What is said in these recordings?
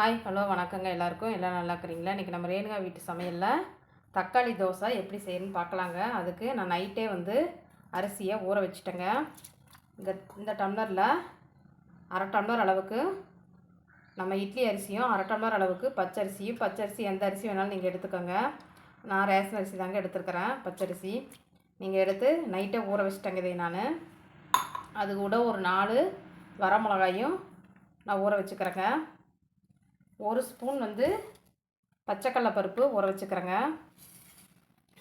Hi hello வணக்கங்க எல்லாருக்கும். எல்லாம் நல்லா இருக்கிறீங்களா? இன்றைக்கி நம்ம ரேணுகா வீட்டு சமையலில் தக்காளி தோசை எப்படி செய்யணும்னு பார்க்கலாங்க. அதுக்கு நான் நைட்டே வந்து அரிசியை ஊற வச்சுட்டேங்க. இந்த இந்த டம்ளரில் அரை டம்ளர் அளவுக்கு நம்ம இட்லி அரிசியும் அரை டம்ளர் அளவுக்கு பச்சரிசியும் பச்சரிசி எந்த அரிசி வேணாலும் நீங்கள் எடுத்துக்கோங்க. நான் ரேஷன் அரிசி தாங்க எடுத்துருக்கிறேன் பச்சரிசி. நீங்கள் எடுத்து நைட்டே ஊற வச்சுட்டேங்க இதை நான். அது கூட ஒரு நாலு வரமிளகாயும் நான் ஊற வச்சுக்கிறேங்க. ஒரு ஸ்பூன் வந்து பச்சைக்கடலை பருப்பு ஊற வச்சுக்கிறேங்க.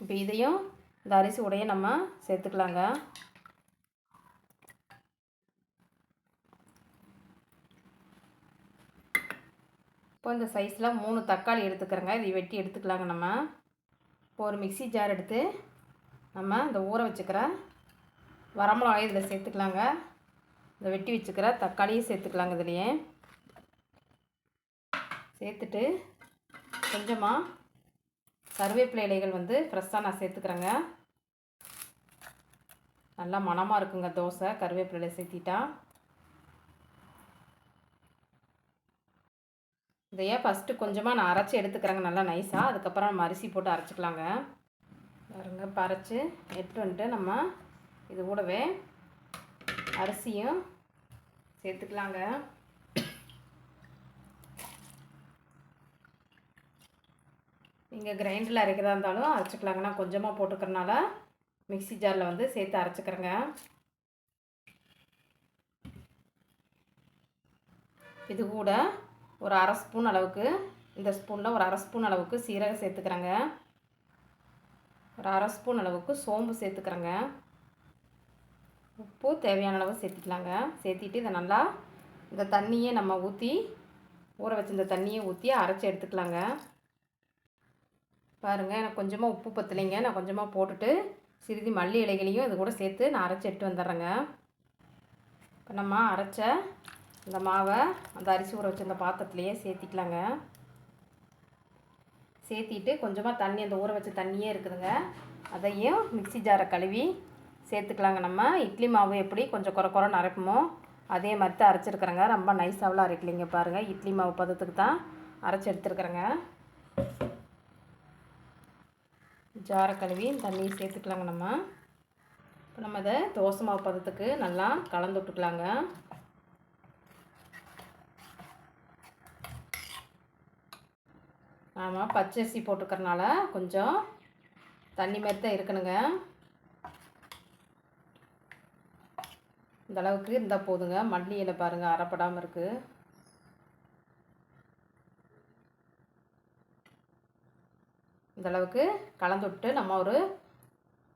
இப்போ இதையும் இந்த அரிசி உடைய நம்ம சேர்த்துக்கலாங்க. இப்போ இந்த சைஸில் மூணு தக்காளி எடுத்துக்கிறேங்க. இதை வெட்டி எடுத்துக்கலாங்க நம்ம. இப்போ ஒரு மிக்சி ஜார் எடுத்து நம்ம இந்த ஊற வச்சுக்கிற வரமிளகாய் இதில் சேர்த்துக்கலாங்க. இந்த வெட்டி வச்சுக்கிற தக்காளியும் சேர்த்துக்கலாங்க இதுலேயே. சேர்த்துட்டு கொஞ்சமாக கருவேப்பிலை இலைகள் வந்து ஃப்ரெஷ்ஷாக நான் சேர்த்துக்கிறேங்க. நல்லா மணமாக இருக்குங்க தோசை கருவேப்பிலை சேர்த்திட்டா. இதையே ஃபஸ்ட்டு கொஞ்சமாக நான் அரைச்சி எடுத்துக்கிறேங்க நல்லா நைஸாக அதுக்கப்புறம் நம்ம அரிசி போட்டு அரைச்சிக்கலாங்க. பாருங்க இப்போ எட்டு எடுத்து வந்துட்டு நம்ம இது கூடவே அரிசியும் சேர்த்துக்கலாங்க. நீங்கள் கிரைண்டரில் அரைக்கிறதா இருந்தாலும் அரைச்சிக்கலாங்க. நான் கொஞ்சமாக போட்டுக்கிறனால மிக்சி ஜாரில் வந்து சேர்த்து அரைச்சிக்கிறேங்க. இது கூட ஒரு அரை ஸ்பூன் அளவுக்கு இந்த ஸ்பூனில் ஒரு அரை ஸ்பூன் அளவுக்கு சீரகம் சேர்த்துக்கிறேங்க. ஒரு அரை ஸ்பூன் அளவுக்கு சோம்பு சேர்த்துக்கிறேங்க. உப்பு தேவையான அளவு சேர்த்துக்கலாங்க. சேர்த்திட்டு இதை நல்லா இந்த தண்ணியை நம்ம ஊற்றி ஊற வச்சு இந்த தண்ணியை ஊற்றி அரைச்சி எடுத்துக்கலாங்க. பாருங்கள் எனக்கு கொஞ்சமாக உப்பு பத்தலைங்க. நான் கொஞ்சமாக போட்டுட்டு சிறிது மல்லி இலைகளையும் இது கூட சேர்த்து நான் அரைச்சி எடுத்து வந்துடுறேங்க. இப்போ நம்ம அரைச்ச இந்த மாவை அந்த அரிசி ஊற வச்ச அந்த பாத்திரத்துலையே சேர்த்திக்கலாங்க. சேர்த்திட்டு கொஞ்சமாக தண்ணி அந்த ஊற வச்ச தண்ணியே இருக்குதுங்க. அதையும் மிக்சி ஜாரை கழுவி சேர்த்துக்கலாங்க நம்ம. இட்லி மாவு எப்படி கொஞ்சம் குறை குறை அரைப்போமோ அதே மாதிரி தான் அரைச்சிருக்கிறேங்க. ரொம்ப நைஸாவெலாம் அரைக்கலைங்க பாருங்கள் இட்லி மாவு பதத்துக்கு தான் அரைச்சி எடுத்துருக்குறேங்க. ஜாரை கழுவி தண்ணியை சேர்த்துக்கலாங்க நம்ம. இப்போ நம்ம இதை தோசை மாவு பதத்துக்கு நல்லா கலந்து விட்டுக்கலாங்க. ஆமாம் பச்சரிசி போட்டுக்கிறனால கொஞ்சம் தண்ணி மாதிரி தான் இருக்கணுங்க. இந்தளவுக்கு இருந்தால் போதுங்க. மல்லி இலை பாருங்கள் அரைப்படாமல் இருக்குது இந்தளவுக்கு கலந்து விட்டு நம்ம ஒரு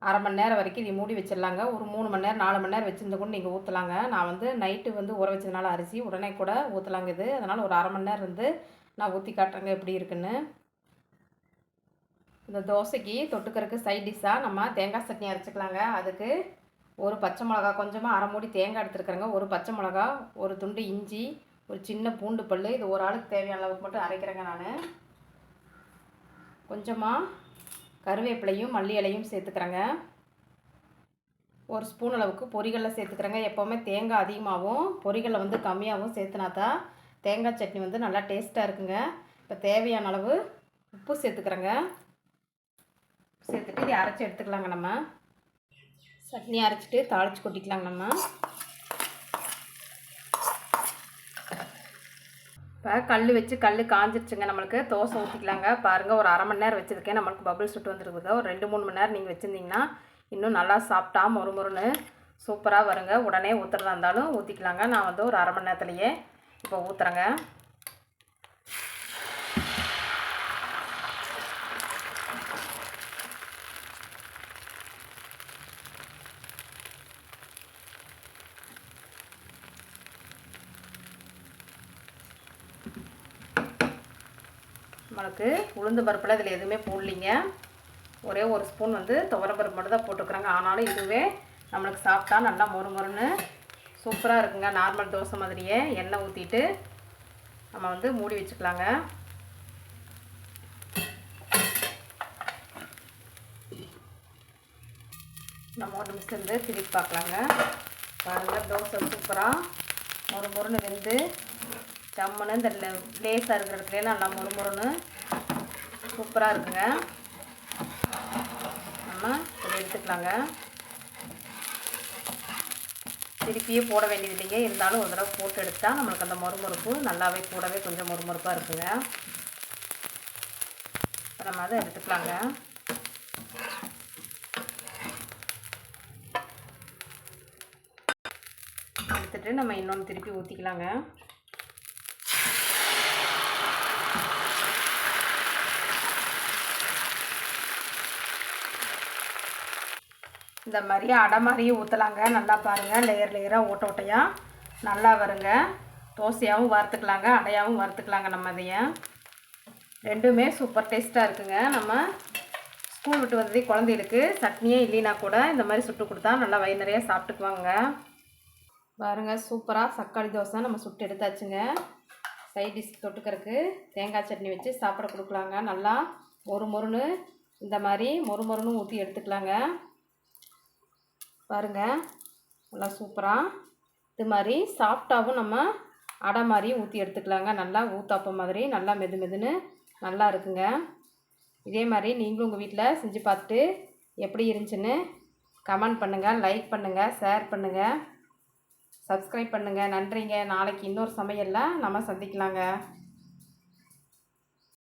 அரை மணி நேரம் வரைக்கும் இதை மூடி வச்சிடலாங்க. ஒரு மூணு மணி நேரம் நாலு மணி நேரம் வச்சுருந்த கூட நீங்கள் ஊற்றலாங்க நான் வந்து நைட்டு வந்து ஊற வச்சதுனால அரிசி உடனே கூட ஊற்றலாங்க இது. அதனால் ஒரு அரை மணி நேரம் வந்து நான் ஊற்றி காட்டுறேங்க எப்படி இருக்குன்னு. இந்த தோசைக்கு தொட்டுக்கிறதுக்கு சைட் டிஷ்ஷாக நம்ம தேங்காய் சட்னி அரைச்சிக்கலாங்க. அதுக்கு ஒரு பச்சை மிளகா கொஞ்சமாக அரை மூடி தேங்காய் எடுத்துருக்குறேங்க. ஒரு பச்சை மிளகா ஒரு துண்டு இஞ்சி ஒரு சின்ன பூண்டு பல் இது ஒரு ஆளுக்கு தேவையான அளவுக்கு மட்டும் அரைக்கிறேங்க நான். கொஞ்சமாக கருவேப்பிலையும் மல்லி இலையும் சேர்த்துக்கிறேங்க. ஒரு ஸ்பூன் அளவுக்கு பொரிகளில் சேர்த்துக்கிறேங்க. எப்போவுமே தேங்காய் அதிகமாகவும் பொரிகளை வந்து கம்மியாகவும் சேர்த்துனா தான் தேங்காய் சட்னி வந்து நல்லா டேஸ்ட்டாக இருக்குங்க. இப்போ தேவையான அளவு உப்பு சேர்த்துக்கிறேங்க. சேர்த்துட்டு இதை அரைச்சி எடுத்துக்கலாங்க நம்ம. சட்னி அரைச்சிட்டு தாளித்து கொட்டிக்கலாங்க நம்ம. இப்போ கல் வச்சு கல் காஞ்சிருச்சுங்க நம்மளுக்கு. தோசை ஊற்றிக்கலாங்க பாருங்கள் ஒரு அரை மணி நேரம் வச்சுருக்கேன். நம்மளுக்கு பபுள் சுட்டு வந்துருக்குது. ஒரு ரெண்டு மூணு மணி நேரம் நீங்கள் வச்சுருந்தீங்கன்னா இன்னும் நல்லா சாப்பிட்டா மொறு மொறுன்னு சூப்பராக வருங்க. உடனே ஊற்றுறதா இருந்தாலும் ஊற்றிக்கலாங்க நான் வந்து ஒரு அரை மணி நேரத்துலையே இப்போ ஊற்றுறேங்க நம்மளுக்கு உளுந்து பருப்பில் இதில் எதுவுமே போடலிங்க. ஒரே ஒரு ஸ்பூன் வந்து துவரப்பருப்பு மட்டும் தான் போட்டுக்கிறாங்க. ஆனாலும் இதுவே நம்மளுக்கு சாப்பிட்டா நல்லா மொறு மொறுன்னு சூப்பராக இருக்குங்க. நார்மல் தோசை மாதிரியே எண்ணெய் ஊற்றிட்டு நம்ம வந்து மூடி வச்சுக்கலாங்க. நம்ம ஒரு நிமிஷம் இருந்து திருப்பி பார்க்கலாங்க. பாருங்கள் தோசை சூப்பராக மொறு மொறுன்னு வெந்து செம்மனு இந்த லேஸாக இருக்கிற இடத்துல நல்லா முறுமுறுன்னு சூப்பராக இருக்குங்க. நம்ம இதை எடுத்துக்கலாங்க. திருப்பியே போட வேண்டியது இல்லைங்க. இருந்தாலும் ஒரு தடவை போட்டு எடுத்தால் நம்மளுக்கு அந்த மொறுமொறுப்பு நல்லாவே கூடவே கொஞ்சம் மொறுமொறுப்பாக இருக்குங்க. இப்போ நம்ம அதை எடுத்துக்கலாங்க. எடுத்துகிட்டு நம்ம இன்னொன்று திருப்பி ஊற்றிக்கலாங்க இந்த மாதிரி அடை மாதிரியும் ஊற்றலாங்க நல்லா பாருங்கள் லேயர் லேயராக ஓட்ட ஓட்டையாக நல்லா வருங்க. தோசையாகவும் வறுத்துக்கலாங்க. அடையாகவும் வறுத்துக்கலாங்க நம்ம அதையும் ரெண்டுமே சூப்பர் டேஸ்ட்டாக இருக்குங்க. நம்ம ஸ்கூல் விட்டு வந்ததே குழந்தைகளுக்கு சட்னியே இல்லைனா கூட இந்த மாதிரி சுட்டு கொடுத்தா நல்லா வயிறு நிறைய சாப்பிட்டுக்குவாங்க. பாருங்க சூப்பராக சக்காளி தோசை நம்ம சுட்டு எடுத்தாச்சுங்க. சைட் டிஷ் தொட்டுக்கறக்கு தேங்காய் சட்னி வச்சு சாப்பிட கொடுக்கலாங்க. நல்லா மொறு மொறுன்னு இந்த மாதிரி மொறு மொறுன்னு ஊற்றி எடுத்துக்கலாங்க. பாருங்கள் நல்லா சூப்பராக இது மாதிரி சாஃப்டாகவும் நம்ம அடை மாதிரி ஊற்றி எடுத்துக்கலாங்க. நல்லா ஊத்தாப்பம் மாதிரி நல்லா மெது மெதுன்னு நல்லா இருக்குங்க. இதே மாதிரி நீங்களும் உங்கள் வீட்டில் செஞ்சு பார்த்துட்டு எப்படி இருந்துச்சுன்னு கமெண்ட் பண்ணுங்கள் லைக் பண்ணுங்கள் ஷேர் பண்ணுங்கள் சப்ஸ்கிரைப் பண்ணுங்கள் நன்றிங்க. நாளைக்கு இன்னொரு சமையலில் நம்ம சந்திக்கலாங்க.